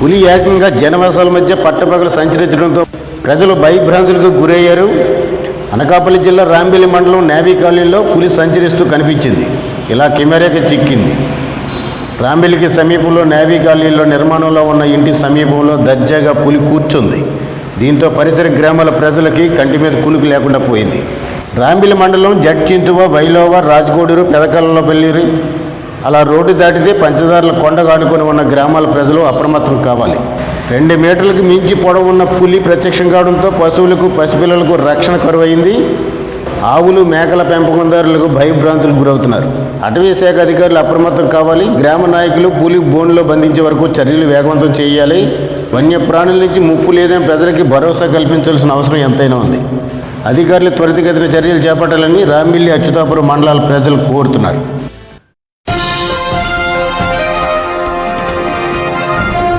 పులి ఏకంగా జనవాసాల మధ్య పట్టపగలు సంచరించడంతో ప్రజలు భయభ్రాంతులకు గురయ్యారు. అనకాపల్లి జిల్లా రాంబిల్లి మండలం నేవీ కాలనీలో పులి సంచరిస్తూ కనిపించింది. ఇలా కెమెరాకి చిక్కింది. రాంబిల్లికి సమీపంలో నేవీ కాలనీలో నిర్మాణంలో ఉన్న ఇంటి సమీపంలో దర్జాగా పులి కూర్చుంది. దీంతో పరిసర గ్రామాల ప్రజలకి కంటి మీద కునుకు లేకుండా పోయింది. రాంబిల్లి మండలం జడ్చింతువ వైలోవ రాజకోడూరు పెదకల్లపల్లి అలా రోడ్డు దాటితే పంచదారుల కొండ కానుకొని ఉన్న గ్రామాల ప్రజలు అప్రమత్తం కావాలి. రెండు మీటర్లకు మించి పొడవు ఉన్న పులి ప్రత్యక్షం కావడంతో పశువులకు పసిపిల్లలకు రక్షణ కరువైంది. ఆవులు మేకల పెంపకందారులకు భయభ్రాంతులకు గురవుతున్నారు. అటవీ శాఖ అధికారులు అప్రమత్తం కావాలి. గ్రామ నాయకులు పులి బోన్లో బంధించే వరకు చర్యలు వేగవంతం చేయాలి. వన్యప్రాణుల నుంచి ముప్పు లేదని ప్రజలకి భరోసా కల్పించాల్సిన అవసరం ఎంతైనా ఉంది. అధికారులు త్వరితగతిన చర్యలు చేపట్టాలని రాంబిల్లి అచ్యుతాపురం మండలాల ప్రజలు కోరుతున్నారు.